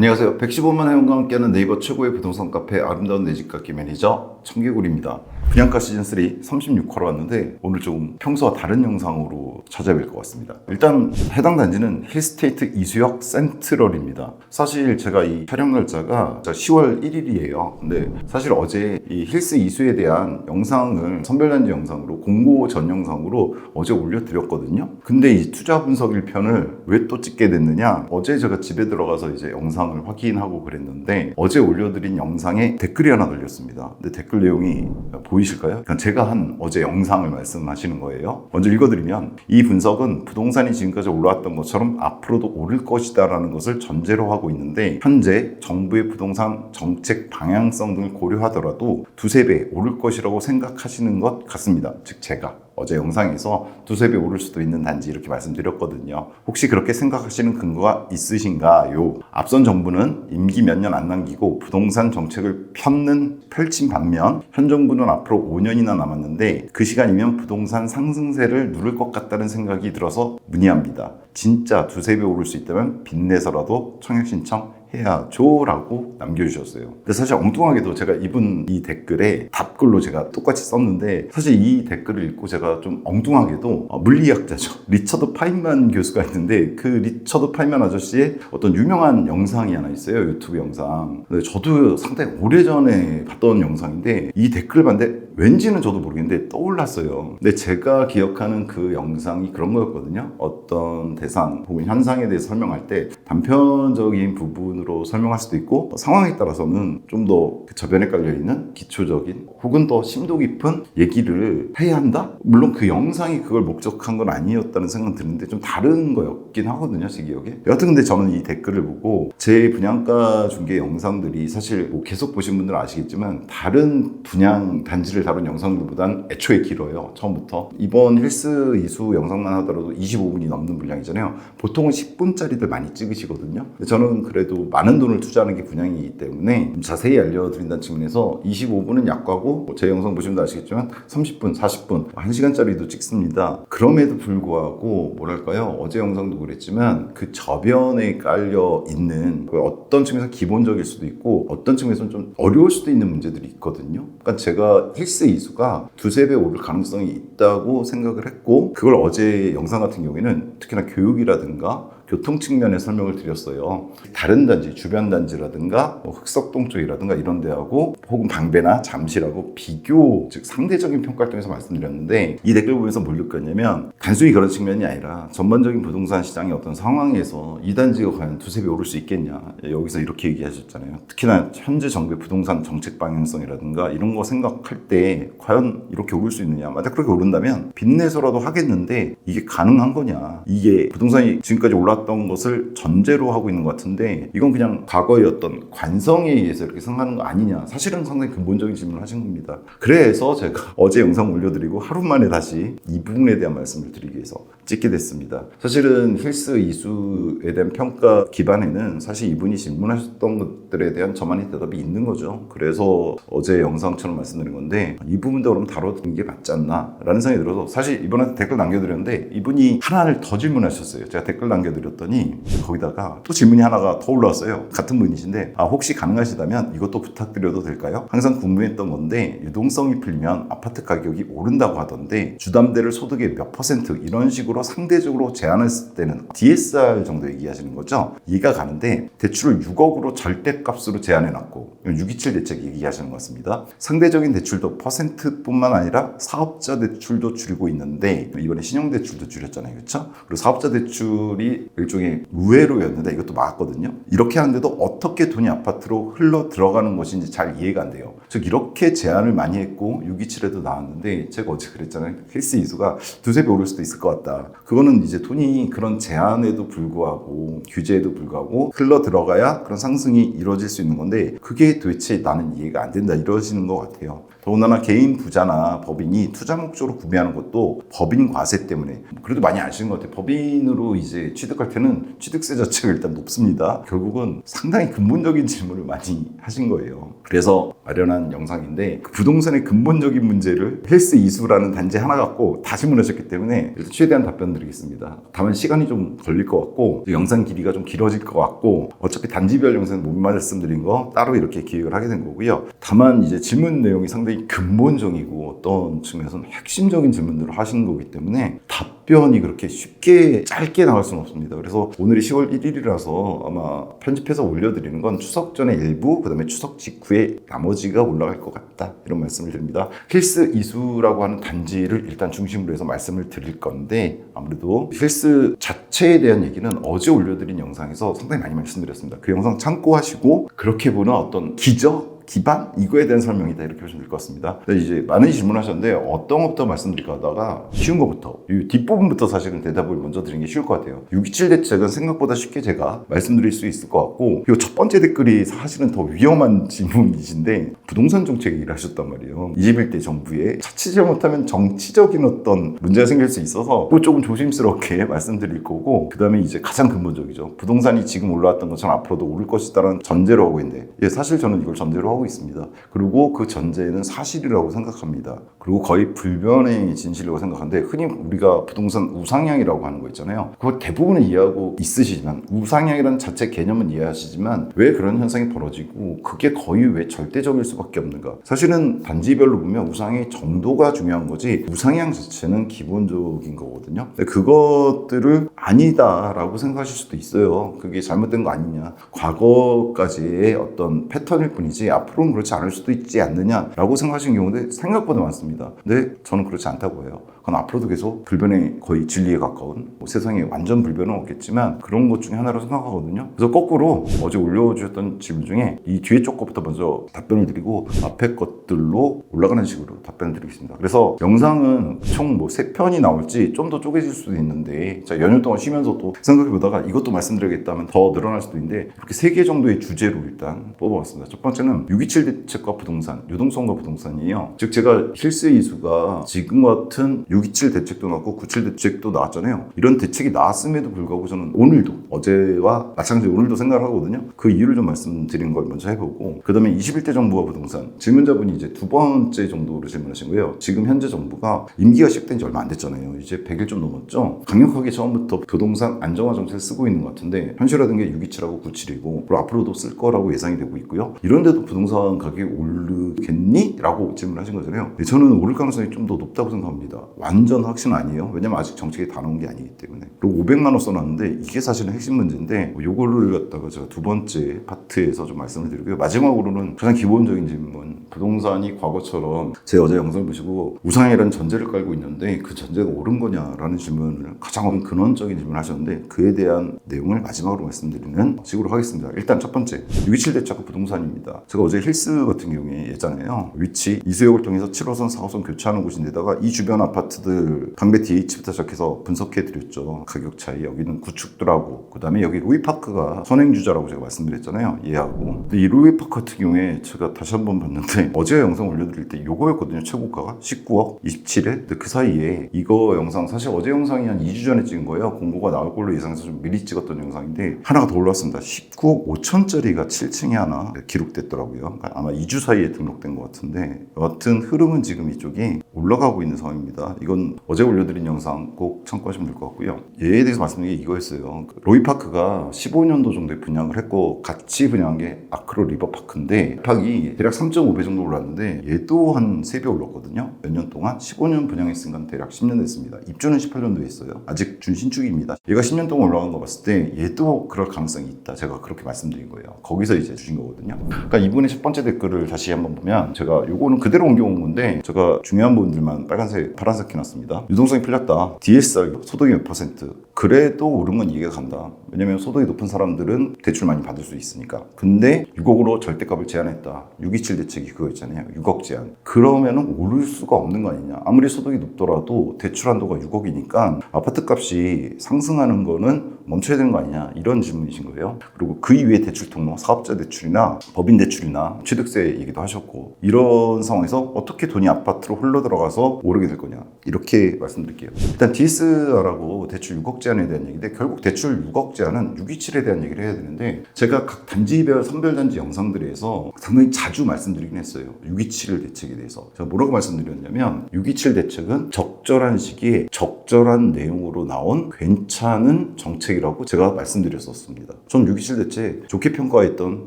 안녕하세요. 115만 회원과 함께하는 네이버 최고의 부동산 카페 아름다운 내 집 갖기 매니저 청개구리입니다. 분양가 시즌 3 36화로 왔는데 오늘 조금 평소와 다른 영상으로 찾아뵐 것 같습니다. 일단 해당 단지는 힐스테이트 이수역 센트럴입니다. 사실 제가 이 촬영 날짜가 10월 1일이에요. 근데 사실 어제 이 힐스 이수에 대한 영상을 선별단지 영상으로 공고 전 영상으로 어제 올려드렸거든요. 근데 이 투자 분석 1편을 왜 또 찍게 됐느냐? 어제 제가 집에 들어가서 이제 영상을 확인하고 그랬는데 어제 올려드린 영상에 댓글이 하나 달렸습니다. 근데 댓글 내용이 보이 실까요? 그러니까 제가 한 어제 영상을 말씀하시는 거예요. 먼저 읽어드리면 이 분석은 부동산이 지금까지 올라왔던 것처럼 앞으로도 오를 것이다 라는 것을 전제로 하고 있는데 현재 정부의 부동산 정책 방향성 등을 고려하더라도 두세 배 오를 것이라고 생각하시는 것 같습니다. 즉 제가 어제 영상에서 두세 배 오를 수도 있는 단지 이렇게 말씀드렸거든요. 혹시 그렇게 생각하시는 근거가 있으신가요? 앞선 정부는 임기 몇 년 안 남기고 부동산 정책을 펴는 펼친 반면 현 정부는 앞으로 5년이나 남았는데 그 시간이면 부동산 상승세를 누를 것 같다는 생각이 들어서 문의합니다. 진짜 두세 배 오를 수 있다면 빚내서라도 청약 신청 해야죠라고 남겨주셨어요. 근데 사실 엉뚱하게도 제가 이분 이 댓글에 답글로 제가 똑같이 썼는데 사실 이 댓글을 읽고 제가 좀 엉뚱하게도 어, 물리학자죠 리처드 파인만 교수가 있는데 그 리처드 파인만 아저씨의 어떤 유명한 영상이 하나 있어요 유튜브 영상. 근데 저도 상당히 오래 전에 봤던 영상인데 이 댓글 봤는데 왠지는 저도 모르겠는데 떠올랐어요. 근데 제가 기억하는 그 영상이 그런 거였거든요. 어떤 대상 혹은 현상에 대해서 설명할 때 단편적인 부분으로 설명할 수도 있고 상황에 따라서는 좀더 저변에 깔려 있는 기초적인 혹은 더 심도 깊은 얘기를 해야 한다. 물론 그 영상이 그걸 목적한 건 아니었다는 생각 드는데 좀 다른 거였긴 하거든요, 제 기억에. 여하튼 근데 저는 이 댓글을 보고 제 분양가 중개 영상들이 사실 뭐 계속 보신 분들은 아시겠지만 다른 분양 단지를 다룬 영상들보단 애초에 길어요. 처음부터. 이번 힐스 이수 영상만 하더라도 25분이 넘는 분량이잖아요. 보통은 10분짜리들 많이 찍으시거든요. 저는 그래도 많은 돈을 투자하는 게 분양이기 때문에 좀 자세히 알려드린다는 측면에서 25분은 약과고 뭐제 영상 보시면 아시겠지만 30분, 40분, 1시간짜리도 찍습니다. 그럼에도 불구하고 뭐랄까요? 어제 영상도 그랬지만 그 저변에 깔려 있는 그 어떤 측면에서 기본적일 수도 있고 어떤 측면에서는 좀 어려울 수도 있는 문제들이 있거든요. 그러니까 제가 힐스 이수가 두세 배 오를 가능성이 있다고 생각을 했고 그걸 어제 영상 같은 경우에는 특히나 교육이라든가 교통 측면에 설명을 드렸어요. 다른 단지, 주변 단지라든가 뭐 흑석동 쪽이라든가 이런 데하고 혹은 방배나 잠실하고 비교, 즉 상대적인 평가를 통해서 말씀드렸는데 이 댓글 보면서 뭘 느꼈냐면 단순히 그런 측면이 아니라 전반적인 부동산 시장의 어떤 상황에서 이 단지가 과연 두세 배 오를 수 있겠냐 여기서 이렇게 얘기하셨잖아요. 특히나 현재 정부의 부동산 정책 방향성이라든가 이런 거 생각할 때 과연 이렇게 오를 수 있느냐 만약 그렇게 오른다면 빚내서라도 하겠는데 이게 가능한 거냐 이게 부동산이 지금까지 올랐 올랐던 것을 전제로 하고 있는 것 같은데 이건 그냥 과거의 어떤 관성에 의해서 이렇게 생각하는 거 아니냐. 사실은 상당히 근본적인 질문을 하신 겁니다. 그래서 제가 어제 영상 올려드리고 하루 만에 다시 이 부분에 대한 말씀을 드리기 위해서 찍게 됐습니다 사실은 힐스 이수에 대한 평가 기반에는 사실 이분이 질문하셨던 것들에 대한 저만의 대답이 있는 거죠 그래서 어제 영상처럼 말씀드린 건데 이 부분도 그럼 다뤄드는 게 맞지 않나 라는 생각이 들어서 사실 이분한테 댓글 남겨드렸는데 이분이 하나를 더 질문하셨어요 제가 댓글 남겨드렸 드렸더니 거기다가 또 질문이 하나가 더 올라왔어요. 같은 분이신데 아, 혹시 가능하시다면 이것도 부탁드려도 될까요? 항상 궁금했던 건데 유동성이 풀리면 아파트 가격이 오른다고 하던데 주담대를 소득의 몇 퍼센트 이런 식으로 상대적으로 제한했을 때는 DSR 정도 얘기하시는 거죠. 이해가 가는데 대출을 6억으로 절대값으로 제한해 놨고 627 대책 얘기하시는 것 같습니다. 상대적인 대출도 퍼센트뿐만 아니라 사업자 대출도 줄이고 있는데 이번에 신용 대출도 줄였잖아요. 그렇죠? 그리고 사업자 대출이 일종의 우회로였는데 이것도 맞거든요. 이렇게 하는데도 어떻게 돈이 아파트로 흘러 들어가는 것인지 잘 이해가 안 돼요. 즉 이렇게 제안을 많이 했고 627에도 나왔는데 제가 어제 그랬잖아요. 힐스 이수가 두세 배 오를 수도 있을 것 같다. 그거는 이제 돈이 그런 제안에도 불구하고 규제에도 불구하고 흘러 들어가야 그런 상승이 이루어질 수 있는 건데 그게 도대체 나는 이해가 안 된다 이러시는 것 같아요. 더군다나 개인 부자나 법인이 투자 목적으로 구매하는 것도 법인 과세 때문에 그래도 많이 아시는 것 같아요. 법인으로 이제 취득할 때는 취득세 자체가 일단 높습니다. 결국은 상당히 근본적인 질문을 많이 하신 거예요. 그래서 마련한 대한 영상인데 그 부동산의 근본적인 문제를 헬스 이수라는 단지 하나 갖고 다 질문하셨기 때문에 최대한 답변 드리겠습니다. 다만 시간이 좀 걸릴 것 같고 영상 길이가 좀 길어질 것 같고 어차피 단지별 영상 못 말씀드린 거 따로 이렇게 기획을 하게 된 거고요. 다만 이제 질문 내용이 상당히 근본적이고 어떤 측면에서는 핵심적인 질문들을 하시는 거기 때문에 답 변이 그렇게 쉽게 짧게 나올 수는 없습니다. 그래서 오늘이 10월 1일이라서 아마 편집해서 올려드리는 건 추석 전에 일부, 그 다음에 추석 직후에 나머지가 올라갈 것 같다. 이런 말씀을 드립니다. 힐스 이수라고 하는 단지를 일단 중심으로 해서 말씀을 드릴 건데 아무래도 힐스 자체에 대한 얘기는 어제 올려드린 영상에서 상당히 많이 말씀드렸습니다. 그 영상 참고하시고 그렇게 보는 어떤 기적 기반 이거에 대한 설명이다 이렇게 보시면 될 것 같습니다. 이제 많은 질문하셨는데 어떤 것부터 말씀드릴까 하다가 쉬운 것부터 이 뒷부분부터 사실은 대답을 먼저 드리는 게 쉬울 것 같아요. 627 대책은 생각보다 쉽게 제가 말씀드릴 수 있을 것 같고 그리고 첫 번째 댓글이 사실은 더 위험한 질문이신데 부동산 정책 얘기를 하셨단 말이에요. 21대 정부에 자칫 잘못하면 정치적인 어떤 문제가 생길 수 있어서 그거 조금 조심스럽게 말씀드릴 거고 그 다음에 이제 가장 근본적이죠. 부동산이 지금 올라왔던 것처럼 앞으로도 오를 것이다라는 전제로 하고 있는데 예, 사실 저는 이걸 전제로 하고 있습니다. 그리고 그 전제는 사실이라고 생각합니다. 그리고 거의 불변의 진실이라고 생각하는데 흔히 우리가 부동산 우상향이라고 하는 거 있잖아요. 그거 대부분은 이해하고 있으시지만 우상향이라는 자체 개념은 이해하시지만 왜 그런 현상이 벌어지고 그게 거의 왜 절대적일 수밖에 없는가? 사실은 단지별로 보면 우상의 정도가 중요한 거지 우상향 자체는 기본적인 거거든요. 그것들을 아니다라고 생각하실 수도 있어요. 그게 잘못된 거 아니냐? 과거까지의 어떤 패턴일 뿐이지 앞으로는 그렇지 않을 수도 있지 않느냐라고 생각하시는 경우도 생각보다 많습니다. 근데 저는 그렇지 않다고 해요. 그건 앞으로도 계속 불변의 거의 진리에 가까운 뭐 세상에 완전 불변은 없겠지만 그런 것 중에 하나로 생각하거든요. 그래서 거꾸로 어제 올려주셨던 질문 중에 이 뒤에 쪽 것부터 먼저 답변을 드리고 앞에 것들로 올라가는 식으로 답변을 드리겠습니다. 그래서 영상은 총 뭐 세 편이 나올지 좀 더 쪼개질 수도 있는데 자 연휴 동안 쉬면서 또 생각해 보다가 이것도 말씀드리겠다면 더 늘어날 수도 있는데 이렇게 세 개 정도의 주제로 일단 뽑아봤습니다. 첫 번째는 627 대책과 부동산, 유동성과 부동산이에요. 즉 제가 실수 이수가 지금 같은 627 대책도 나왔고 97 대책도 나왔잖아요. 이런 대책이 나왔음에도 불구하고 저는 오늘도 어제와 마찬가지로 오늘도 생각을 하거든요. 그 이유를 좀 말씀드린 걸 먼저 해보고 그 다음에 21대 정부와 부동산 질문자분이 이제 두 번째 정도로 질문하신 거예요. 지금 현재 정부가 임기가 시작된 지 얼마 안 됐잖아요. 이제 100일 좀 넘었죠. 강력하게 처음부터 부동산 안정화 정책을 쓰고 있는 것 같은데 현실화된 게 627하고 97이고 그리고 앞으로도 쓸 거라고 예상이 되고 있고요. 이런데도 부동산 가격이 오르겠니? 라고 질문하신 거잖아요. 네, 저는 오를 가능성이 좀 더 높다고 생각합니다. 완전 확신 아니에요. 왜냐면 아직 정책이 다 나온 게 아니기 때문에. 그리고 500만 원 써놨는데 이게 사실은 핵심 문제인데 뭐 요거를 갖다가 제가 두 번째 파트에서 좀 말씀을 드리고요. 마지막으로는 가장 기본적인 질문. 부동산이 과거처럼 제 어제 영상을 보시고 우상이라는 전제를 깔고 있는데 그 전제가 옳은 거냐라는 질문을 가장 근원적인 질문을 하셨는데 그에 대한 내용을 마지막으로 말씀드리는 식으로 하겠습니다. 일단 첫 번째 627 대책과 부동산입니다. 제가 어제 힐스 같은 경우에 예잖아요. 위치 이수역을 통해서 7호선 4호선 교차하는 곳인데다가 이 주변 아파트 들 강배 DH부터 시작해서 분석해 드렸죠. 가격 차이 여기는 구축들하고 그다음에 여기 로이파크가 선행주자라고 제가 말씀드렸잖아요. 얘하고 근데 이 로이파크 같은 경우에 제가 다시 한번 봤는데 어제 영상 올려드릴 때 요거였거든요. 최고가가 19억 27일 근데 그 사이에 이거 영상 사실 어제 영상이 한 2주 전에 찍은 거예요. 공고가 나올 걸로 예상해서 좀 미리 찍었던 영상인데 하나가 더 올랐습니다. 19억 5천짜리가 7층에 하나 기록됐더라고요. 그러니까 아마 2주 사이에 등록된 것 같은데 여하튼 흐름은 지금 이쪽이 올라가고 있는 상황입니다. 이건 어제 올려드린 영상 꼭 참고하시면 될 것 같고요. 얘에 대해서 말씀드린 게 이거였어요. 그 로이파크가 15년도 정도에 분양을 했고 같이 분양한 게 아크로 리버파크인데 팍이 대략 3.5배 정도 올랐는데 얘도 한 3배 올랐거든요. 몇 년 동안 15년 분양했으니까 대략 10년 됐습니다. 입주는 18년도에 했어요. 아직 준신축입니다. 얘가 10년 동안 올라간 거 봤을 때 얘도 그럴 가능성이 있다. 제가 그렇게 말씀드린 거예요. 거기서 이제 주신 거거든요. 그러니까 이분의 첫 번째 댓글을 다시 한번 보면 제가 요거는 그대로 옮겨온 건데 제가 중요한 부분들만 빨간색, 파란색 해놨습니다. 유동성이 풀렸다. DSR 소득이 몇 퍼센트. 그래도 오른 건 이해가 간다. 왜냐면 소득이 높은 사람들은 대출 많이 받을 수 있으니까. 근데 6억으로 절대값을 제한했다. 627 대책이 그거 있잖아요. 6억 제한. 그러면은 오를 수가 없는 거 아니냐. 아무리 소득이 높더라도 대출 한도가 6억이니까 아파트 값이 상승하는 거는 멈춰야 되는 거 아니냐 이런 질문이신 거예요. 그리고 그 이후에 대출 통로, 사업자 대출이나 법인 대출이나 취득세 얘기도 하셨고 이런 상황에서 어떻게 돈이 아파트로 흘러 들어가서 오르게 될 거냐 이렇게 말씀드릴게요. 일단 DSR하고 대출 6억 제한 에 대한 얘기인데 결국 대출 6억 제한은 627에 대한 얘기를 해야 되는데 제가 각 단지별 선별단지 영상들에서 상당히 자주 말씀드리긴 했어요. 627 대책에 대해서 제가 뭐라고 말씀드렸냐면 627 대책은 적절한 시기에 적절한 내용으로 나온 괜찮은 정책이라고 제가 말씀드렸었습니다. 전 627 대책 좋게 평가했던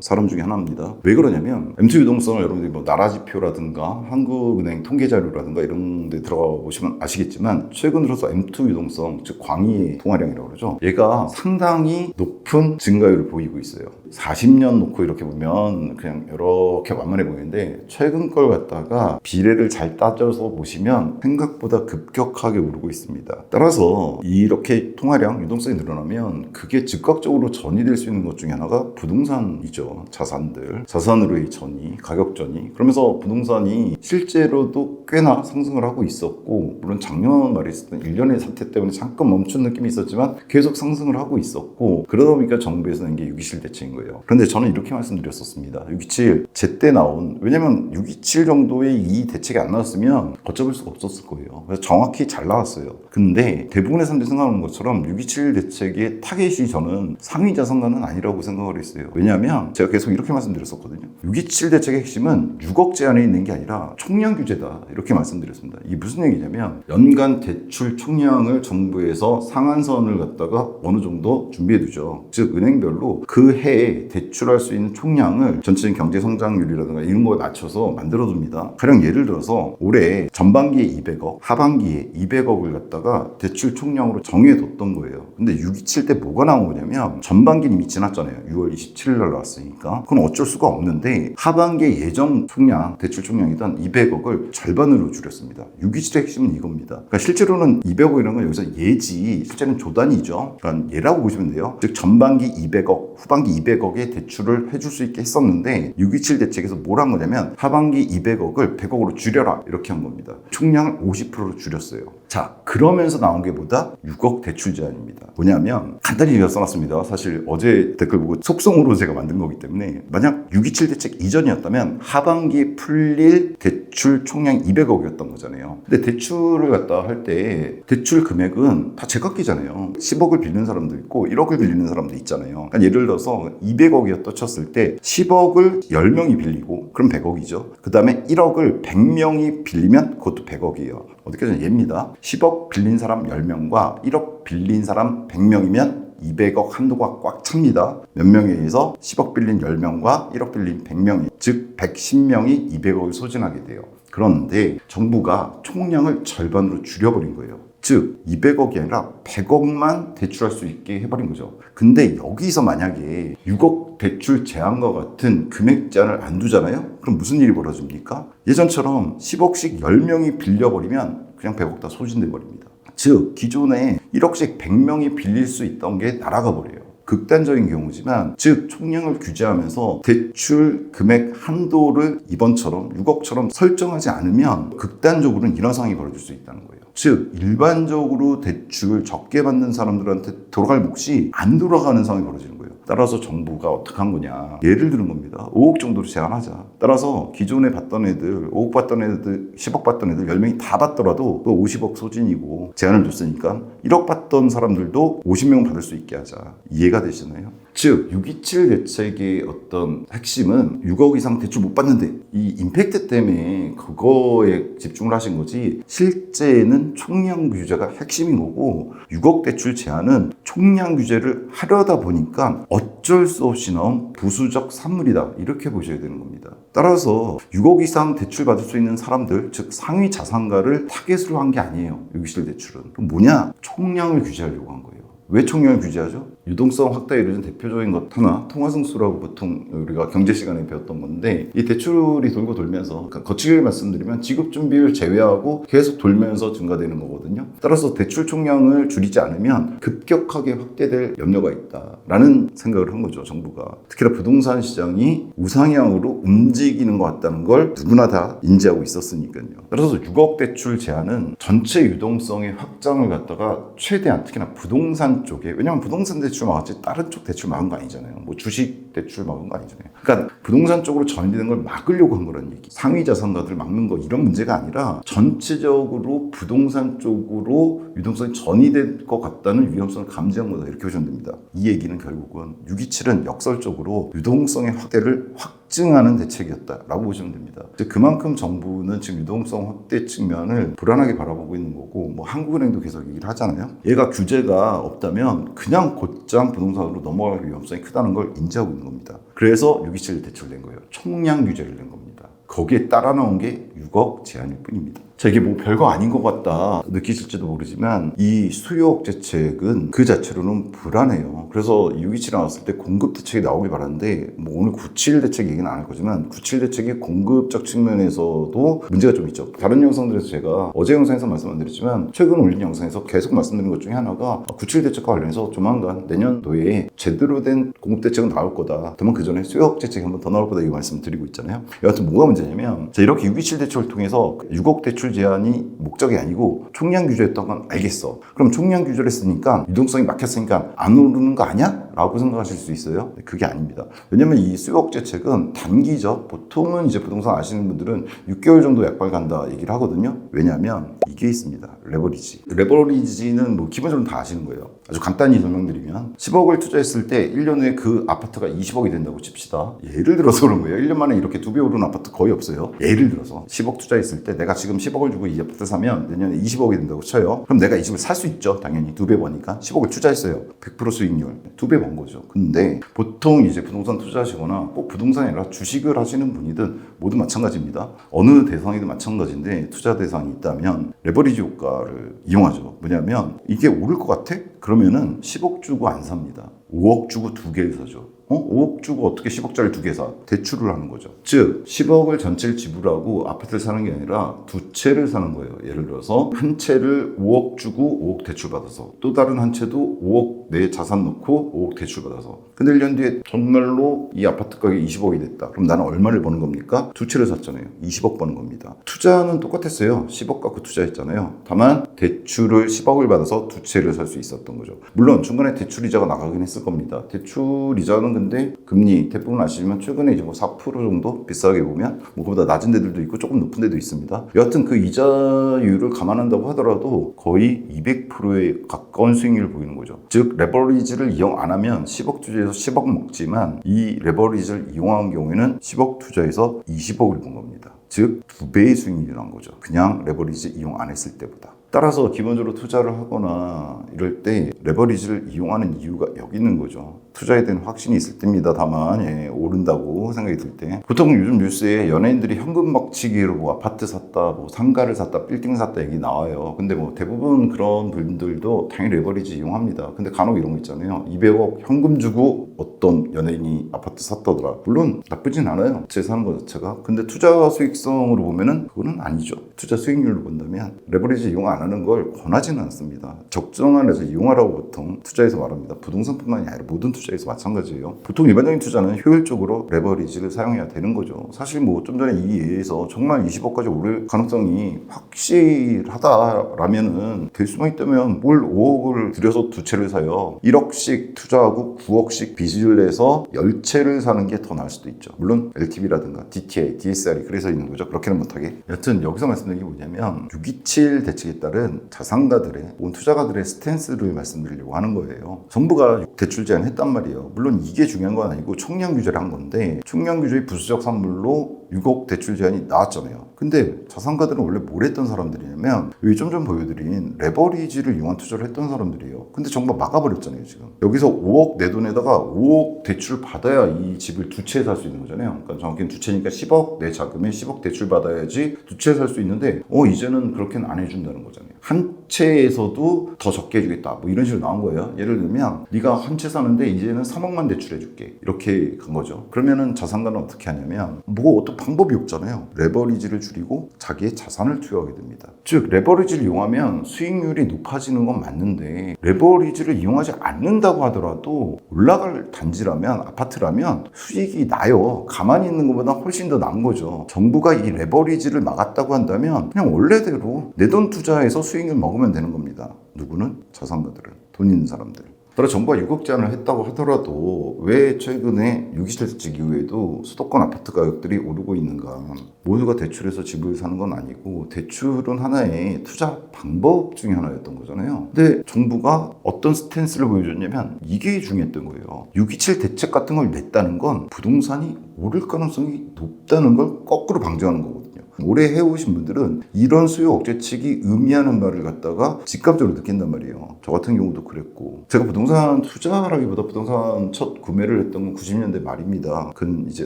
사람 중에 하나입니다. 왜 그러냐면 M2 유동성을 여러분들이 뭐 나라지표라든가 한국은행 통계자료라든가 이런 데 들어가 보시면 아시겠지만 최근 들어서 M2 유동성 즉 광의 통화 량이라고 그러죠. 얘가 상당히 높은 증가율을 보이고 있어요. 40년 놓고 이렇게 보면 그냥 이렇게 완만해 보이는데 최근 걸 갖다가 비례를 잘 따져서 보시면 생각보다 급격하게 오르고 있습니다. 따라서 이렇게 통화량 유동성이 늘어나면 그게 즉각적으로 전이 될 수 있는 것 중에 하나가 부동산이죠. 자산들. 자산으로의 전이, 가격 전이. 그러면서 부동산이 실제로도 꽤나 상승을 하고 있었고 물론 작년 말에 있었던 일련의 사태 때문에 잠깐 멈춘 느낌이 있었 지만 계속 상승을 하고 있었고 그러다 보니까 정부에서 낸게 627 대책인 거예요. 그런데 저는 이렇게 말씀드렸었습니다. 627 제때 나온 왜냐면 627 정도의 이 대책이 안 나왔으면 걷잡을 수가 없었을 거예요. 그래서 정확히 잘 나왔어요. 근데 대부분의 사람들이 생각하는 것처럼 627 대책의 타겟이 저는 상위 자산가는 아니라고 생각을 했어요. 왜냐하면 제가 계속 이렇게 말씀드렸었거든요. 627 대책의 핵심은 6억 제한에 있는 게 아니라 총량 규제다 이렇게 말씀드렸습니다. 이게 무슨 얘기냐면 연간 대출 총량을 정부에서 상한선 을 갖다가 어느 정도 준비해 두죠. 즉 은행별로 그 해에 대출할 수 있는 총량을 전체적인 경제 성장률이라든가 이런 거에 맞춰서 만들어 둡니다. 가령 예를 들어서 올해 전반기에 200억, 하반기에 200억을 갖다가 대출 총량으로 정해 뒀던 거예요. 근데 627 때 뭐가 나온 거냐면 전반기는 이미 지났잖아요. 6월 27일 날 나왔으니까. 그건 어쩔 수가 없는데 하반기에 예정 총량, 대출 총량이던 200억을 절반으로 줄였습니다. 627의 핵심은 이겁니다. 그러니까 실제로는 200억이라는 건 여기서 예지, 실제는 조단이죠. 그러니까 예라고 보시면 돼요. 즉 전반기 200억, 후반기 200억의 대출을 해줄 수 있게 했었는데 627 대책에서 뭘 한 거냐면 하반기 200억을 100억으로 줄여라 이렇게 한 겁니다. 총량을 50%로 줄였어요. 자 그러면서 나온 게 뭐다? 6억 대출 제한입니다. 뭐냐면 간단히 제가 써놨습니다. 사실 어제 댓글 보고 속성으로 제가 만든 거기 때문에 만약 627 대책 이전이었다면 하반기에 풀릴 대출 총량 200억이었던 거잖아요. 근데 대출을 갖다 할 때 대출 금액은 다 제각기잖아요. 10억을 빌리는 사람도 있고 1억을 빌리는 사람도 있잖아요. 그러니까 예를 들어서 200억이었다 쳤을 때 10억을 10명이 빌리고 그럼 100억이죠. 그 다음에 1억을 100명이 빌리면 그것도 100억이에요. 어떻게 좀 예입니다. 10억 빌린 사람 10명과 1억 빌린 사람 100명이면 200억 한도가 꽉 찹니다. 몇 명에 의해서 10억 빌린 10명과 1억 빌린 100명이, 즉 110명이 200억을 소진하게 돼요. 그런데 정부가 총량을 절반으로 줄여버린 거예요. 즉 200억이 아니라 100억만 대출할 수 있게 해버린 거죠. 근데 여기서 만약에 6억 대출 제한과 같은 금액 제한을 안 두잖아요? 그럼 무슨 일이 벌어집니까? 예전처럼 10억씩 10명이 빌려버리면 그냥 100억 다 소진돼 버립니다. 즉 기존에 1억씩 100명이 빌릴 수 있던 게 날아가 버려요. 극단적인 경우지만 즉 총량을 규제하면서 대출 금액 한도를 이번처럼 6억처럼 설정하지 않으면 극단적으로는 이런 상황이 벌어질 수 있다는 거예요. 즉 일반적으로 대출 적게 받는 사람들한테 돌아갈 몫이 안 돌아가는 상황이 벌어지는 거예요. 따라서 정부가 어떻게 한 거냐. 예를 드는 겁니다. 5억 정도로 제한하자. 따라서 기존에 받던 애들, 5억 받던 애들, 10억 받던 애들 10명이 다 받더라도 또 50억 소진이고 제한을 줬으니까 1억 받던 사람들도 50명 받을 수 있게 하자. 이해가 되시나요? 즉, 627 대책의 어떤 핵심은 6억 이상 대출 못 받는데 이 임팩트 때문에 그거에 집중을 하신 거지 실제는 총량 규제가 핵심인 거고 6억 대출 제한은 총량 규제를 하려다 보니까 어쩔 수 없이 나온 부수적 산물이다 이렇게 보셔야 되는 겁니다. 따라서 6억 이상 대출 받을 수 있는 사람들 즉 상위 자산가를 타겟으로 한 게 아니에요. 627 대출은 뭐냐 총량을 규제하려고 한 거예요. 왜 총량을 규제하죠? 유동성 확대에 이르는 대표적인 것 하나 통화승수라고 보통 우리가 경제 시간에 배웠던 건데 이 대출이 돌고 돌면서 그러니까 거칠게 말씀드리면 지급 준비율 제외하고 계속 돌면서 증가되는 거거든요. 따라서 대출 총량을 줄이지 않으면 급격하게 확대될 염려가 있다라는 생각을 한 거죠 정부가. 특히나 부동산 시장이 우상향으로 움직이는 것 같다는 걸 누구나 다 인지하고 있었으니까요. 그래서 6억 대출 제한은 전체 유동성의 확장을 갖다가 최대한 특히나 부동산 쪽에 왜냐하면 부동산 대출 대출 막았지 다른 쪽 대출 막은 거 아니잖아요. 뭐 주식 대출 막은 거 아니잖아요. 그러니까 부동산 쪽으로 전이되는 걸 막으려고 한 거라는 얘기. 상위 자산가들 막는 거 이런 문제가 아니라 전체적으로 부동산 쪽으로 유동성이 전이될 것 같다는 위험성을 감지한 거다 이렇게 보시면 됩니다. 이 얘기는 결국은 627은 역설적으로 유동성의 확대를 확 증하는 대책이었다라고 보시면 됩니다. 그만큼 정부는 지금 유동성 확대 측면을 불안하게 바라보고 있는 거고 뭐 한국은행도 계속 얘기를 하잖아요. 얘가 규제가 없다면 그냥 곧장 부동산으로 넘어갈 위험성이 크다는 걸 인지하고 있는 겁니다. 그래서 627 대책을 낸 거예요. 총량 규제를 낸 겁니다. 거기에 따라 나온 게 6억 제한일 뿐입니다. 자, 이게 뭐 별거 아닌 것 같다 느끼실지도 모르지만 이 수요 대책은 그 자체로는 불안해요. 그래서 627 나왔을 때 공급 대책이 나오길 바랐는데 뭐 오늘 97 대책 얘기는 안 할 거지만 97 대책이 공급적 측면에서도 문제가 좀 있죠. 다른 영상들에서 제가 어제 영상에서 말씀 안 드렸지만 최근 올린 영상에서 계속 말씀드린 것 중에 하나가 97 대책과 관련해서 조만간 내년도에 제대로 된 공급 대책은 나올 거다. 다만 그 전에 수요 대책이 한 번 더 나올 거다 이 말씀 드리고 있잖아요. 여하튼 뭐가 문제냐면 자, 이렇게 627 대책을 통해서 6억 대출 제한이 목적이 아니고 총량 규제였던 건 알겠어. 그럼 총량 규제를 했으니까 유동성이 막혔으니까 안 오르는 거 아니야? 라고 생각하실 수 있어요. 그게 아닙니다. 왜냐면 이 수요 대책은 단기죠. 보통은 이제 부동산 아시는 분들은 6개월 정도 약발 간다 얘기를 하거든요. 왜냐면 이게 있습니다. 레버리지. 레버리지는 뭐 기본적으로 다 아시는 거예요. 아주 간단히 설명드리면 10억을 투자했을 때 1년 후에 그 아파트가 20억이 된다고 칩시다. 예를 들어서 그런 거예요. 1년 만에 이렇게 두 배 오르는 아파트 거의 없어요. 예를 들어서 10억 투자했을 때 내가 지금 10억을 주고 이 아파트 사면 내년에 20억이 된다고 쳐요. 그럼 내가 이 집을 살 수 있죠. 당연히 두 배 버니까 10억을 투자했어요. 100% 수익률 두 배번 거죠. 근데 보통 이제 부동산 투자하시거나 꼭 부동산이 아니라 주식을 하시는 분이든 모두 마찬가지입니다. 어느 대상이든 마찬가지인데 투자 대상이 있다면 레버리지 효과를 이용하죠. 뭐냐면 이게 오를 것 같아? 그러면은 10억 주고 안 삽니다. 5억 주고 두 개를 사죠. 어? 5억 주고 어떻게 10억짜리 두 개 사? 대출을 하는 거죠. 즉, 10억을 전체를 지불하고 아파트를 사는 게 아니라 두 채를 사는 거예요. 예를 들어서 한 채를 5억 주고 5억 대출 받아서 또 다른 한 채도 5억 내 자산 넣고 5억 대출 받아서 근데 1년 뒤에 정말로 이 아파트 가격이 20억이 됐다. 그럼 나는 얼마를 버는 겁니까? 두 채를 샀잖아요. 20억 버는 겁니다. 투자는 똑같았어요. 10억 갖고 투자했잖아요. 다만 대출을 10억을 받아서 두 채를 살 수 있었던 거죠. 물론 중간에 대출 이자가 나가긴 했을 겁니다. 대출 이자는 근데 금리 대부분 아시지만 최근에 이제 뭐 4% 정도 비싸게 보면 뭐 그보다 낮은 데들도 있고 조금 높은 데도 있습니다. 여하튼 그 이자율을 감안한다고 하더라도 거의 200%에 가까운 수익률을 보이는 거죠. 즉 레버리지를 이용 안 하면 10억 투자해서 10억 먹지만 이 레버리지를 이용한 경우에는 10억 투자해서 20억을 번 겁니다. 즉 두 배의 수익률이 난 거죠. 그냥 레버리지 이용 안 했을 때보다. 따라서 기본적으로 투자를 하거나 이럴 때 레버리지를 이용하는 이유가 여기 있는 거죠. 투자에 대한 확신이 있을 때입니다. 다만 예, 오른다고 생각이 들 때. 보통 요즘 뉴스에 연예인들이 현금 막치기로 뭐 아파트 샀다, 뭐 상가를 샀다, 빌딩 샀다 얘기 나와요. 근데 뭐 대부분 그런 분들도 당연히 레버리지 이용합니다. 근데 간혹 이런 거 있잖아요. 200억 현금 주고 어떤 연예인이 아파트 샀다더라. 물론 나쁘진 않아요. 제 사는 것 자체가. 근데 투자 수익성으로 보면은 그거는 아니죠. 투자 수익률로 본다면 레버리지 이용 안 하는 걸 권하지는 않습니다. 적정한 에서 이용하라고 보통 투자에서 말합니다. 부동산뿐만이 아니라 모든 투자 에서 마찬가지예요. 보통 일반적인 투자는 효율적으로 레버리지를 사용해야 되는 거죠. 사실 뭐 좀 전에 이 예에서 정말 20억까지 오를 가능성이 확실하다라면은 될 수만 있다면 뭘 5억을 들여서 두 채를 사요. 1억씩 투자하고 9억씩 빚을 내서 10채를 사는 게 더 나을 수도 있죠. 물론 LTV라든가 DTA, DSR이 그래서 있는 거죠. 그렇게는 못하게. 여튼 여기서 말씀드린 게 뭐냐면 627 대책에 따른 자산가들의 온 투자가들의 스탠스를 말씀드리려고 하는 거예요. 정부가 대출 제한 했단 말이에요. 물론 이게 중요한 건 아니고 총량 규제를 한 건데 총량 규제의 부수적 산물로 6억 대출 제한이 나왔잖아요. 근데 자산가들은 원래 뭘 했던 사람들이냐면 여기 좀 전 보여드린 레버리지를 이용한 투자를 했던 사람들이에요. 근데 정부가 막아버렸잖아요, 지금. 여기서 5억 내 돈에다가 5억 대출 받아야 이 집을 두 채 살 수 있는 거잖아요. 그러니까 정확히는 두 채니까 10억 내 자금에 10억 대출 받아야지 두 채 살 수 있는데 어 이제는 그렇게는 안 해준다는 거잖아요. 한 채에서도 더 적게 해주겠다. 뭐 이런 식으로 나온 거예요. 예를 들면 네가 한 채 사는데 이제는 3억만 대출해줄게. 이렇게 간 거죠. 그러면은 자산가는 어떻게 하냐면 뭐 어떤 방법이 없잖아요. 레버리지를 줄이고 자기의 자산을 투여하게 됩니다. 즉 레버리지를 이용하면 수익률이 높아지는 건 맞는데 레버리지를 이용하지 않는다고 하더라도 올라갈 단지라면 아파트라면 수익이 나요. 가만히 있는 것보다 훨씬 더 나은 거죠. 정부가 이 레버리지를 막았다고 한다면 그냥 원래대로 내 돈 투자해서 수익을 먹으면 되는 겁니다. 누구는 자산가들은 돈 있는 사람들. 따라 정부가 6억 제한을 했다고 하더라도 왜 최근에 6.27 대책 이후에도 수도권 아파트 가격들이 오르고 있는가? 모두가 대출해서 집을 사는 건 아니고 대출은 하나의 투자 방법 중에 하나였던 거잖아요. 근데 정부가 어떤 스탠스를 보여줬냐면 이게 중요했던 거예요. 6.27 대책 같은 걸 냈다는 건 부동산이 오를 가능성이 높다는 걸 거꾸로 방지하는 거거든요. 오래 해오신 분들은 이런 수요 억제책이 의미하는 말을 갖다가 직감적으로 느낀단 말이에요. 저 같은 경우도 그랬고 제가 부동산 투자라기보다 부동산 첫 구매를 했던 건 90년대 말입니다. 근 이제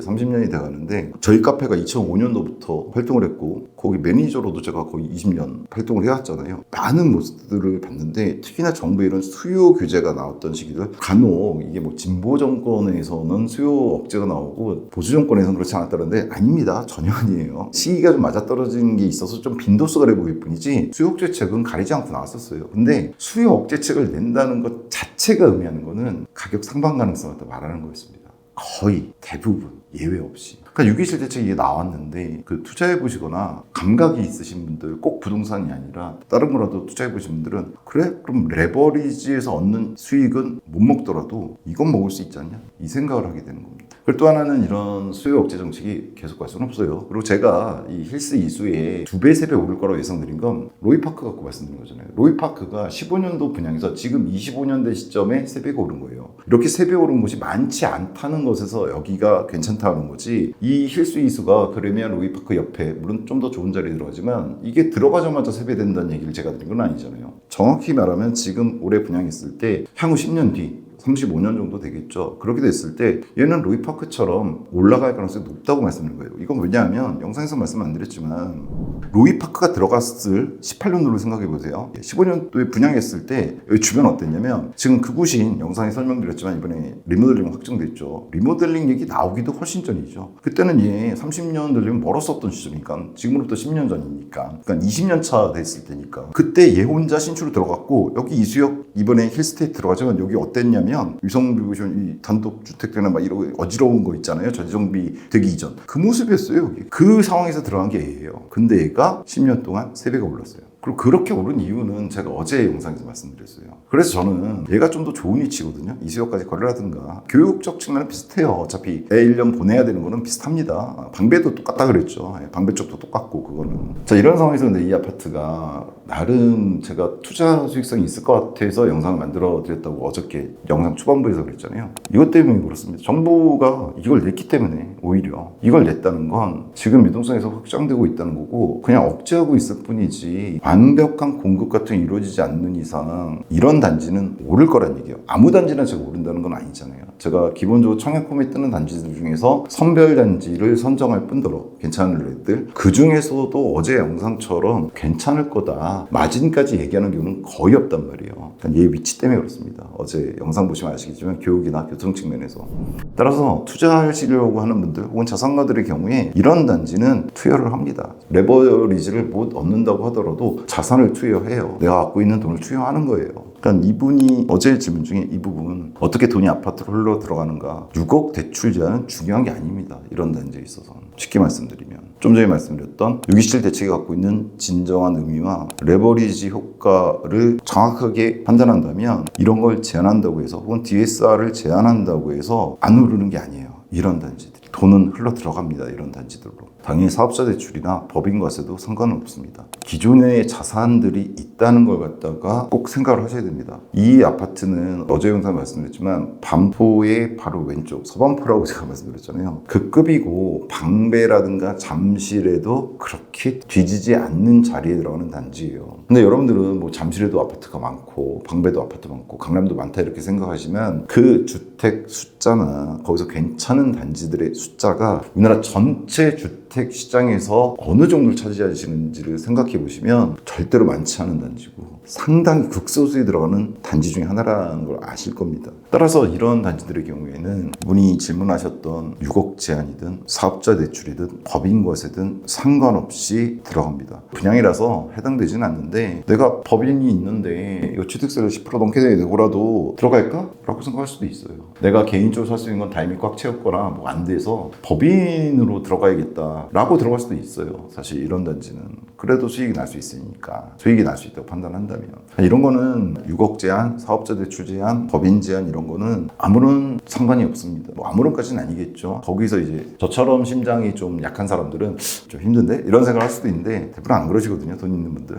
30년이 돼가는데 저희 카페가 2005년도부터 활동을 했고 거기 매니저로도 제가 거의 20년 활동을 해왔잖아요. 많은 모습들을 봤는데 특히나 정부의 이런 수요 규제가 나왔던 시기들 간혹 이게 뭐 진보 정권에서는 수요 억제가 나오고 보수 정권에서는 그렇지 않았다는데 아닙니다. 전혀 아니에요. 시기가 좀 맞아떨어지는 게 있어서 좀 빈도수가 돼 보일 뿐이지 수요 억제책은 가리지 않고 나왔었어요. 근데 수요 억제책을 낸다는 것 자체가 의미하는 거는 가격 상방 가능성을 또 말하는 거였습니다. 거의 대부분 예외 없이. 그러니까 6.27 대책이 나왔는데 그 투자해 보시거나 감각이 있으신 분들 꼭 부동산이 아니라 다른 거라도 투자해 보신 분들은 그래 그럼 레버리지에서 얻는 수익은 못 먹더라도 이건 먹을 수 있지 않냐 이 생각을 하게 되는 겁니다. 그리고 또 하나는 이런 수요 억제 정책이 계속 갈 수는 없어요. 그리고 제가 이 힐스 이수에 두 배, 세 배 오를 거라고 예상드린 건 로이파크 갖고 말씀드린 거잖아요. 로이파크가 15년도 분양에서 지금 25년대 시점에 세 배가 오른 거예요. 이렇게 세 배 오른 곳이 많지 않다는 것에서 여기가 괜찮다는 거지. 이 힐스 이수가 그러면 로이파크 옆에 물론 좀 더 좋은 자리에 들어가지만 이게 들어가자마자 세 배 된다는 얘기를 제가 드린 건 아니잖아요. 정확히 말하면 지금 올해 분양했을 때 향후 10년 뒤 35년 정도 되겠죠. 그렇게 됐을 때 얘는 로이파크처럼 올라갈 가능성이 높다고 말씀드린 거예요. 이건 왜냐하면 영상에서 말씀 안 드렸지만 로이 파크가 들어갔을 18년도를 생각해 보세요. 15년도에 분양했을 때 여기 주변 어땠냐면 지금 그곳인 영상에 설명드렸지만 이번에 리모델링 확정됐죠. 리모델링 얘기 나오기도 훨씬 전이죠. 그때는 얘 30년 들리면 멀었었던 시점이니까 지금으로부터 10년 전이니까 그러니까 20년 차 됐을 때니까 그때 얘 혼자 신축으로 들어갔고 여기 이수역 이번에 힐스테이트 들어가지만 여기 어땠냐면 위성비고션 이 단독 주택들이나 막 이런 어지러운 거 있잖아요. 전정비 되기 이전 그 모습이었어요. 여기. 그 상황에서 들어간 게 얘예요. 근데 얘가 10년 동안 3배가 올랐어요. 그리고 그렇게 오른 이유는 제가 어제 영상에서 말씀드렸어요. 그래서 저는 얘가 좀 더 좋은 위치거든요. 이수역까지 거래라든가 교육적 측면은 비슷해요. 어차피 애 1년 보내야 되는 거는 비슷합니다. 방배도 똑같다 그랬죠. 예, 방배 쪽도 똑같고 그거는. 자 이런 상황에서 근데 이 아파트가 나름 제가 투자 수익성이 있을 것 같아서 영상을 만들어 드렸다고 어저께 영상 초반부에서 그랬잖아요. 이것 때문에 그렇습니다. 정부가 이걸 냈기 때문에 오히려 이걸 냈다는 건 지금 유동성에서 확장되고 있다는 거고 그냥 억제하고 있을 뿐이지 완벽한 공급 같은 게 이루어지지 않는 이상 이런 단지는 오를 거란 얘기예요. 아무 단지나 제가 오른다는 건 아니잖아요. 제가 기본적으로 청약홈에 뜨는 단지들 중에서 선별 단지를 선정할 뿐더러 괜찮은 래들 그 중에서도 어제 영상처럼 괜찮을 거다 마진까지 얘기하는 경우는 거의 없단 말이에요. 얘 위치 때문에 그렇습니다. 어제 영상 보시면 아시겠지만 교육이나 교통 측면에서 따라서 투자하시려고 하는 분들 혹은 자산가들의 경우에 이런 단지는 투여를 합니다. 레버리지를 못 얻는다고 하더라도 자산을 투여해요. 내가 갖고 있는 돈을 투여하는 거예요. 그러니까 이분이 어제 질문 중에 이 부분 어떻게 돈이 아파트로 흘러 들어가는가 6억 대출 제한은 중요한 게 아닙니다. 이런 단지에 있어서 쉽게 말씀드리면 좀 전에 말씀드렸던 627 대책이 갖고 있는 진정한 의미와 레버리지 효과를 정확하게 판단한다면 이런 걸 제한한다고 해서 혹은 DSR을 제한한다고 해서 안 오르는 게 아니에요. 이런 단지들이 돈은 흘러 들어갑니다. 이런 단지들로. 당연히 사업자 대출이나 법인과세도 상관은 없습니다. 기존의 자산들이 있다는 걸 갖다가 꼭 생각을 하셔야 됩니다. 이 아파트는 어제 영상 말씀드렸지만 반포의 바로 왼쪽 서반포라고 제가 말씀드렸잖아요. 그 급이고 방배라든가 잠실에도 그렇게 뒤지지 않는 자리에 들어가는 단지예요. 근데 여러분들은 뭐 잠실에도 아파트가 많고 방배도 아파트 많고 강남도 많다 이렇게 생각하시면 그 주택 숫자나 거기서 괜찮은 단지들의 숫자가 우리나라 전체 주택 시장에서 어느 정도를 차지하시는지를 생각해 보시면 절대로 많지 않은 단지고 상당히 극소수에 들어가는 단지 중에 하나라는 걸 아실 겁니다. 따라서 이런 단지들의 경우에는 분이 질문하셨던 6억 제한이든 사업자 대출이든 법인 과세든 상관없이 들어갑니다. 분양이라서 해당되지는 않는데 내가 법인이 있는데 이거 취득세를 10% 넘게 내고라도 들어갈까? 라고 생각할 수도 있어요. 내가 개인적으로 살 수 있는 건 다 이미 꽉 채웠거나 뭐 안 돼서 법인으로 들어가야겠다 라고 들어갈 수도 있어요. 사실 이런 단지는. 그래도 수익이 날 수 있으니까 수익이 날 수 있다고 판단한다면 이런 거는 6억 제한, 사업자 대출 제한, 법인 제한 이런 거는 아무런 상관이 없습니다. 뭐 아무런까지는 아니겠죠. 거기서 이제 저처럼 심장이 좀 약한 사람들은 좀 힘든데 이런 생각을 할 수도 있는데 대부분 안 그러시거든요. 돈 있는 분들.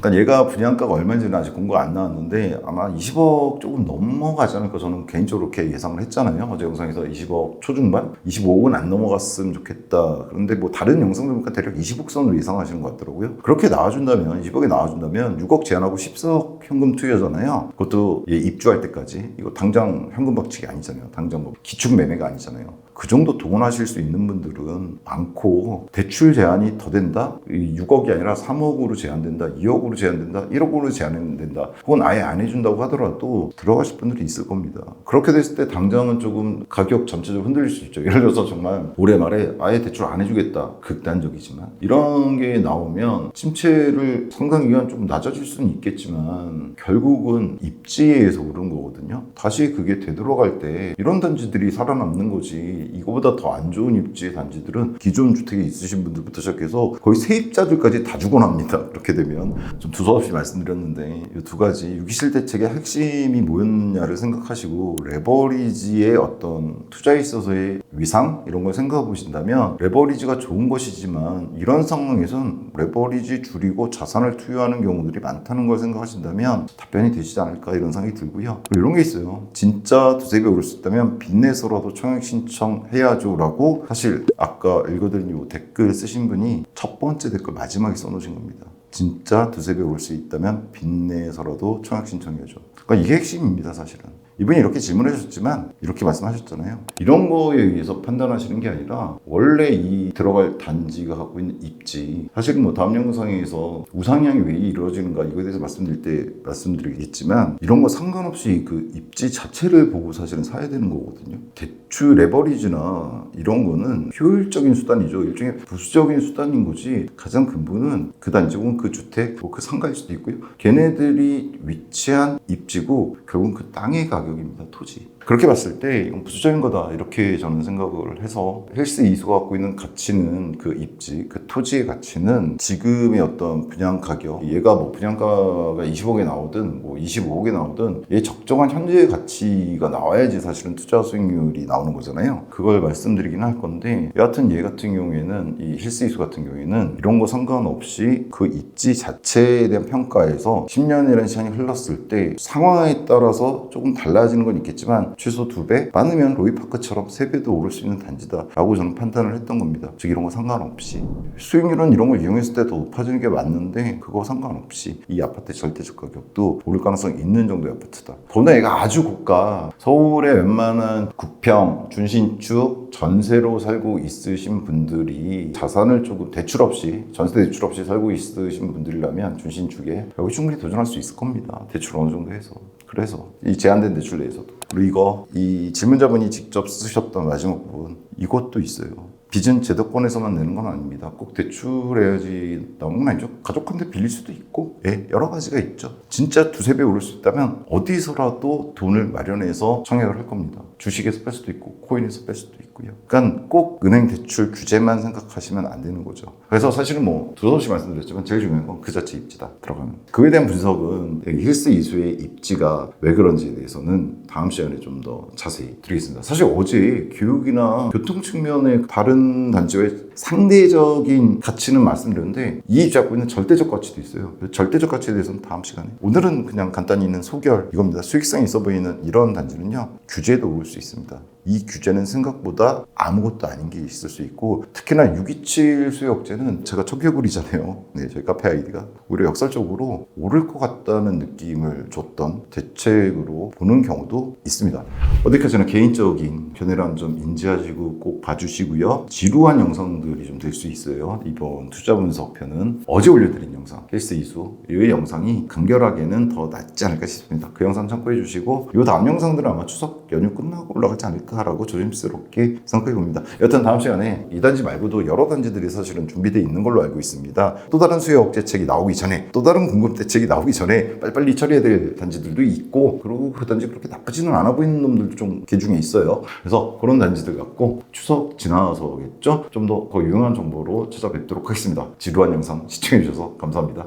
그러니까 얘가 분양가가 얼마인지는 아직 공고가 안 나왔는데 아마 20억 조금 넘어가지 않을까 저는 개인적으로 그렇게 예상을 했잖아요. 어제 영상에서 20억 초중반, 25억은 안 넘어갔으면 좋겠다. 그런데 뭐 다른 영상들 보니까 대략 20억 선으로 예상하시는 것 같더라고요. 그렇게 나와준다면 20억에 나와준다면 6억 제한하고 14억 현금 투여잖아요. 그것도 얘 입주할 때까지 이거 당장 현금 박치기 아니잖아요. 당장 뭐 기축 매매가 아니잖아요. 그 정도 동원하실 수 있는 분들은 많고 대출 제한이 더 된다? 이 6억이 아니라 3억으로 제한된다, 2억으로 제한된다, 1억으로 제한된다. 혹은 아예 안 해준다고 하더라도 들어가실 분들이 있을 겁니다. 그렇게 됐을 때 당장은 조금 가격 전체적으로 흔들릴 수 있죠. 예를 들어서 정말 올해 말에 아예 대출 안 해주겠다. 극단적이지만 이런 게 나오면 침체를 상당 기간 좀 낮아질 수는 있겠지만 결국은 입지에 의해서 그런 거거든요. 다시 그게 되돌아갈 때 이런 단지들이 살아남는 거지 이거보다 더 안 좋은 입지의 단지들은 기존 주택에 있으신 분들부터 시작해서 거의 세입자들까지 다 죽어납니다. 그렇게 되면 좀 두서없이 말씀드렸는데 이 두 가지 유기실 대책의 핵심이 뭐였냐를 생각하시고 레버리지의 어떤 투자에 있어서의 위상 이런 걸 생각해 보신다면 레버리지가 좋은 것이지만 이런 상황에선 레버 리지 줄이고 자산을 투여하는 경우들이 많다는 걸 생각하신다면 답변이 되시지 않을까 이런 생각이 들고요. 이런 게 있어요. 진짜 두세 배 오를 수 있다면 빚내서라도 청약 신청해야죠 라고 사실 아까 읽어드린 요 댓글 쓰신 분이 첫 번째 댓글 마지막에 써놓으신 겁니다. 진짜 두세 배 올 수 있다면 빚내서라도 청약 신청해야죠. 그러니까 이게 핵심입니다, 사실은. 이분이 이렇게 질문해 주셨지만 이렇게 말씀하셨잖아요. 이런 거에 의해서 판단하시는 게 아니라 원래 이 들어갈 단지가 갖고 있는 입지 사실은 뭐 다음 영상에서 우상향이 왜 이루어지는가 이거에 대해서 말씀드릴 때 말씀드리겠지만 이런 거 상관없이 그 입지 자체를 보고 사실은 사야 되는 거거든요. 대출 레버리지나 이런 거는 효율적인 수단이죠. 일종의 부수적인 수단인 거지 가장 근본은 그 단지 혹은 그 주택 뭐 그 상가일 수도 있고요. 걔네들이 위치한 입지고 결국은 그 땅의 가격 입니다. 토지. 그렇게 봤을 때 이건 부수적인 거다 이렇게 저는 생각을 해서 헬스 이수가 갖고 있는 가치는 그 입지, 그 토지의 가치는 지금의 어떤 분양 가격 얘가 뭐 분양가가 20억에 나오든 뭐 25억에 나오든 얘 적정한 현재의 가치가 나와야지 사실은 투자 수익률이 나오는 거잖아요. 그걸 말씀드리긴 할 건데 여하튼 얘 같은 경우에는 이 힐스 이수 같은 경우에는 이런 거 상관없이 그 입지 자체에 대한 평가에서 10년이라는 시간이 흘렀을 때 상황에 따라서 조금 달라지는 건 있겠지만 최소 두 배, 많으면 로이파크처럼 세 배도 오를 수 있는 단지다라고 저는 판단을 했던 겁니다. 즉 이런 거 상관없이 수익률은 이런 걸 이용했을 때 더 높아지는 게 맞는데 그거 상관없이 이 아파트 절대적 가격도 오를 가능성 이 있는 정도의 아파트다. 더구나 얘가 아주 고가 서울의 웬만한 구평, 준신축, 전세로 살고 있으신 분들이 자산을 조금 대출 없이 전세 대출 없이 살고 있으신 분들이라면 준신축에 여기 충분히 도전할 수 있을 겁니다. 대출 어느 정도 해서. 그래서 이 제한된 대출 내에서도 그리고 이거 이 질문자분이 직접 쓰셨던 마지막 부분 이것도 있어요. 빚은 제도권에서만 내는 건 아닙니다. 꼭 대출해야지 나오는 건 아니죠. 가족한테 빌릴 수도 있고, 예, 여러 가지가 있죠. 진짜 두세 배 오를 수 있다면 어디서라도 돈을 마련해서 청약을 할 겁니다. 주식에서 뺄 수도 있고, 코인에서 뺄 수도 있고 요. 그러니까 꼭 은행 대출 규제만 생각하시면 안 되는 거죠. 그래서 사실은 뭐 두서없이 말씀드렸지만 제일 중요한 건 그 자체 입지다 들어가면. 그에 대한 분석은 힐스 이수의 입지가 왜 그런지에 대해서는 다음 시간에 좀 더 자세히 드리겠습니다. 사실 어제 교육이나 교통 측면의 다른 단지와의 상대적인 가치는 말씀드렸는데 이 입지 갖고 있는 절대적 가치도 있어요. 그 절대적 가치에 대해서는 다음 시간에. 오늘은 그냥 간단히 있는 소결 이겁니다. 수익성이 있어 보이는 이런 단지는요 규제도 올 수 있습니다. 이 규제는 생각보다 아무것도 아닌 게 있을 수 있고 특히나 627 수요억제는 제가 청개구리잖아요. 네, 저희 카페 아이디가 오히려 역설적으로 오를 것 같다는 느낌을 줬던 대책으로 보는 경우도 있습니다. 어디까지나 개인적인 견해란 점 인지하시고 꼭 봐주시고요. 지루한 영상들이 좀 될 수 있어요. 이번 투자 분석 편은 어제 올려드린 영상 헬스 이수 이 영상이 간결하게는 더 낫지 않을까 싶습니다. 그 영상 참고해 주시고 이 다음 영상들은 아마 추석 연휴 끝나고 올라가지 않을까 않을까라고 조심스럽게 생각해 봅니다. 여튼 다음 시간에 이 단지 말고도 여러 단지들이 사실은 준비되어 있는 걸로 알고 있습니다. 또 다른 수요 억제책이 나오기 전에 또 다른 공급 대책이 나오기 전에 빨리빨리 처리해야 될 단지들도 있고 그리고 그 단지 그렇게 나쁘지는 않아 보이는 놈들도 좀 개 중에 있어요. 그래서 그런 단지들 갖고 추석 지나서겠죠? 좀 더 더 유용한 정보로 찾아뵙도록 하겠습니다. 지루한 영상 시청해 주셔서 감사합니다.